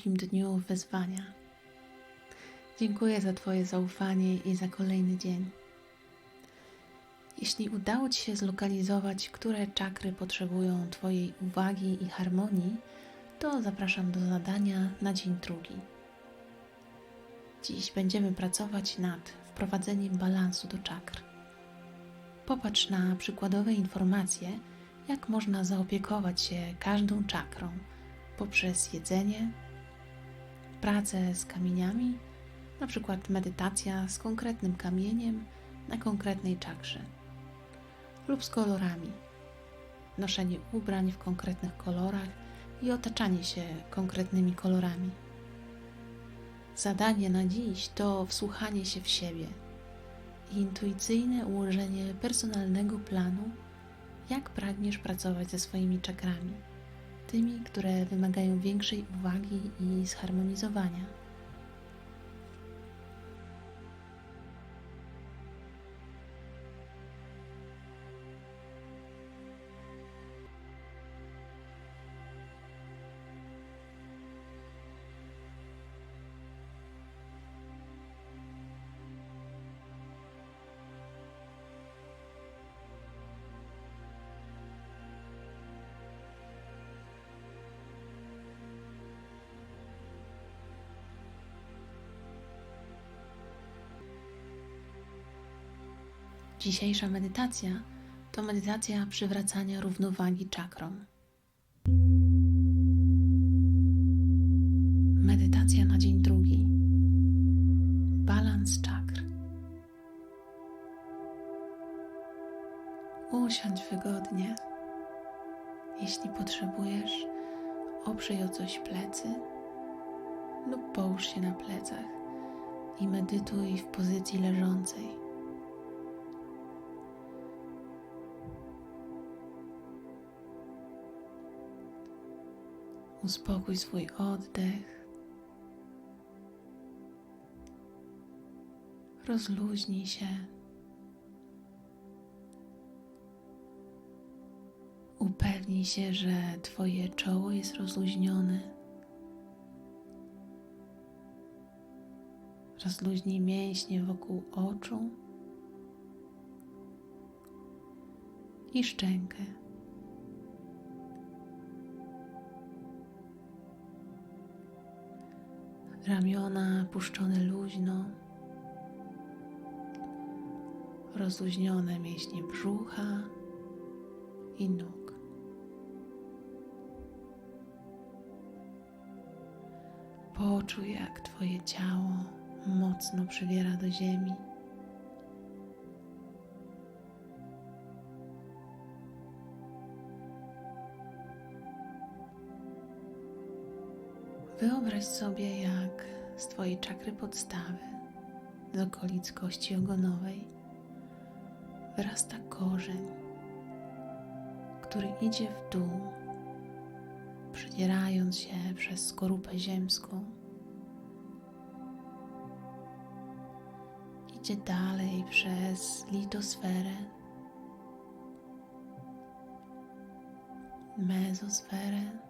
drugim dniu wyzwania. Dziękuję za Twoje zaufanie i za kolejny dzień. Jeśli udało Ci się zlokalizować, które czakry potrzebują Twojej uwagi i harmonii, to zapraszam do zadania na dzień drugi. Dziś będziemy pracować nad wprowadzeniem balansu do czakr. Popatrz na przykładowe informacje, jak można zaopiekować się każdą czakrą poprzez jedzenie, pracę z kamieniami, na przykład medytacja z konkretnym kamieniem na konkretnej czakrze lub z kolorami, noszenie ubrań w konkretnych kolorach i otaczanie się konkretnymi kolorami. Zadanie na dziś to wsłuchanie się w siebie i intuicyjne ułożenie personalnego planu, jak pragniesz pracować ze swoimi czakrami, tymi, które wymagają większej uwagi i zharmonizowania. Dzisiejsza medytacja to medytacja przywracania równowagi czakrom. Medytacja na dzień drugi. Balans czakr. Usiądź wygodnie. Jeśli potrzebujesz, oprzyj o coś plecy lub połóż się na plecach i medytuj w pozycji leżącej. Uspokój swój oddech. Rozluźnij się. Upewnij się, że Twoje czoło jest rozluźnione. Rozluźnij mięśnie wokół oczu i szczękę. Ramiona puszczone luźno, rozluźnione mięśnie brzucha i nóg. Poczuj, jak Twoje ciało mocno przybiera do ziemi. Wyobraź sobie, jak z Twojej czakry podstawy, z okolic kości ogonowej, wyrasta korzeń, który idzie w dół, przedzierając się przez skorupę ziemską. Idzie dalej przez litosferę, mezosferę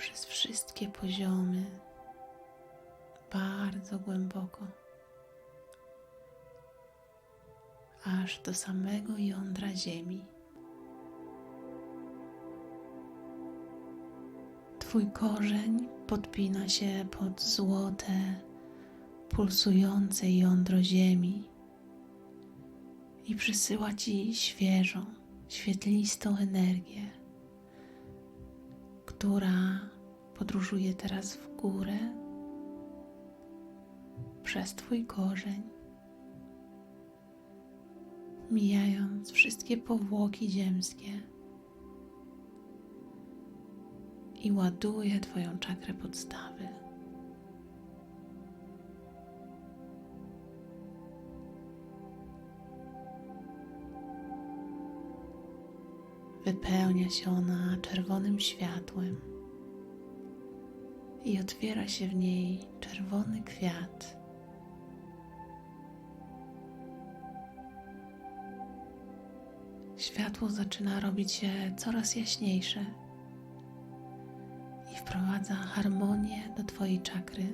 przez wszystkie poziomy, bardzo głęboko, aż do samego jądra Ziemi. Twój korzeń podpina się pod złote, pulsujące jądro Ziemi i przysyła Ci świeżą, świetlistą energię, która podróżuje teraz w górę przez Twój korzeń, mijając wszystkie powłoki ziemskie i ładuje Twoją czakrę podstawy. Wypełnia się ona czerwonym światłem i otwiera się w niej czerwony kwiat. Światło zaczyna robić się coraz jaśniejsze, wprowadza harmonię do Twojej czakry.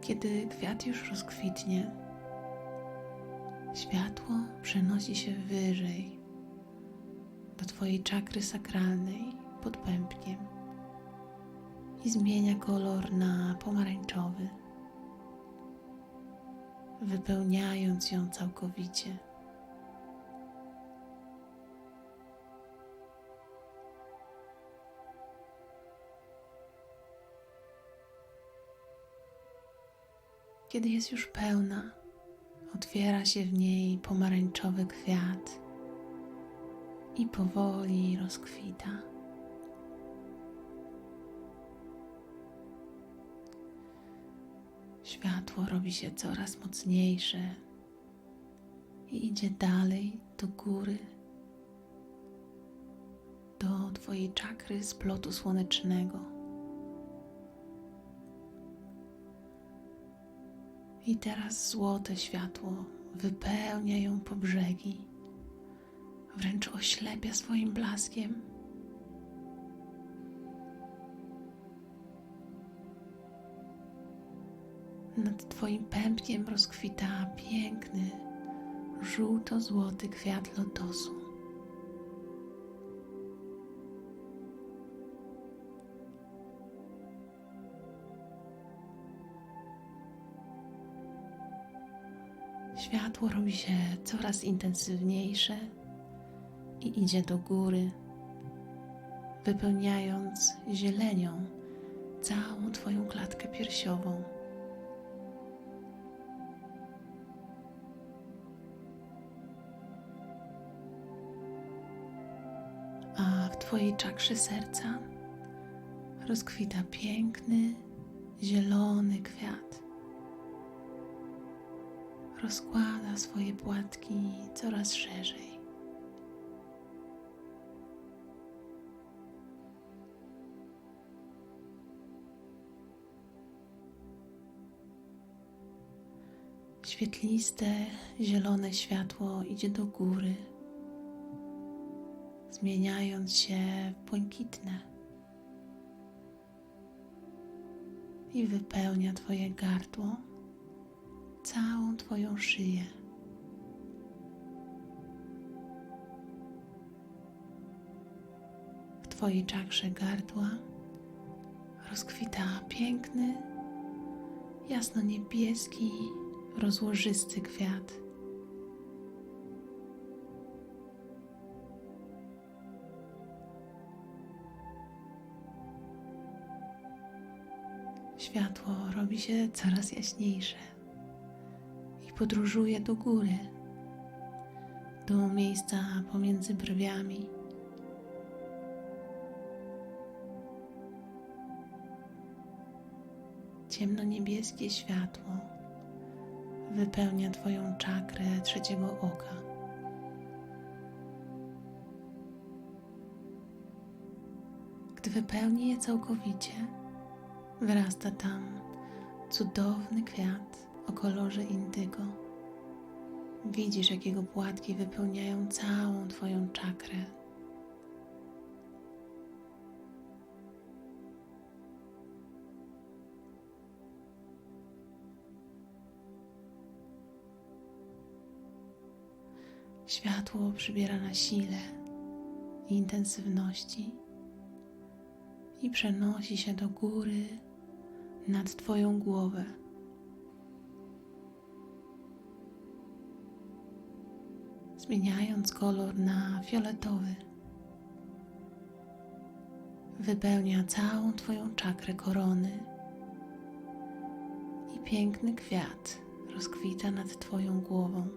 Kiedy kwiat już rozkwitnie, światło przenosi się wyżej do Twojej czakry sakralnej pod pępkiem i zmienia kolor na pomarańczowy, wypełniając ją całkowicie. Kiedy jest już pełna, otwiera się w niej pomarańczowy kwiat i powoli rozkwita. Światło robi się coraz mocniejsze i idzie dalej do góry, do Twojej czakry splotu słonecznego. I teraz złote światło wypełnia ją po brzegi, wręcz oślepia swoim blaskiem. Nad Twoim pępkiem rozkwita piękny, żółto-złoty kwiat lotosu. Światło robi się coraz intensywniejsze i idzie do góry, wypełniając zielenią całą Twoją klatkę piersiową. A w Twojej czakrze serca rozkwita piękny, zielony kwiat rozkłada swoje płatki coraz szerzej. Świetliste, zielone światło idzie do góry, zmieniając się w błękitne i wypełnia Twoje gardło całą Twoją szyję. W Twojej czakrze gardła rozkwita piękny, jasno-niebieski, rozłożysty kwiat. Światło robi się coraz jaśniejsze podróżuje do góry, do miejsca pomiędzy brwiami. Ciemno-niebieskie światło wypełnia Twoją czakrę trzeciego oka. Gdy wypełni je całkowicie, wyrasta tam cudowny kwiat o kolorze indygo. Widzisz, jak jego płatki wypełniają całą Twoją czakrę. Światło przybiera na sile i intensywności i przenosi się do góry nad Twoją głowę. Zmieniając kolor na fioletowy. Wypełnia całą Twoją czakrę korony i piękny kwiat rozkwita nad Twoją głową.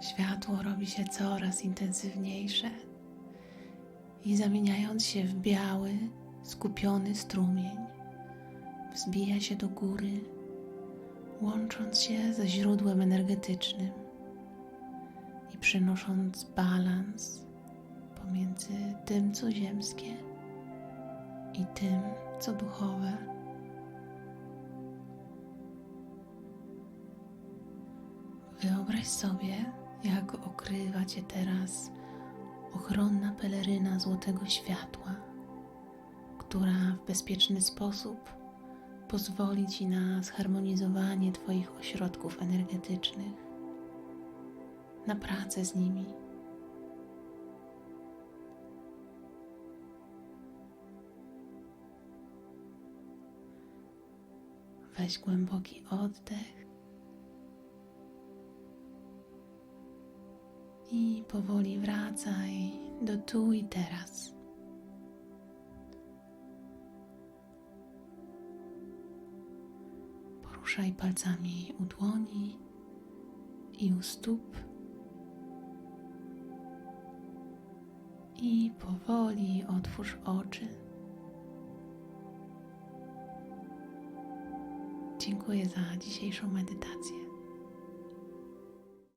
Światło robi się coraz intensywniejsze i zamieniając się w biały, skupiony strumień wzbija się do góry, łącząc się ze źródłem energetycznym i przynosząc balans pomiędzy tym, co ziemskie, i tym, co duchowe. Wyobraź sobie, jak okrywa cię teraz ochronna peleryna złotego światła, która w bezpieczny sposób pozwoli ci na zharmonizowanie Twoich ośrodków energetycznych, na pracę z nimi. Weź głęboki oddech i powoli wracaj do tu i teraz. Poruszaj palcami u dłoni i u stóp. I powoli otwórz oczy. Dziękuję za dzisiejszą medytację.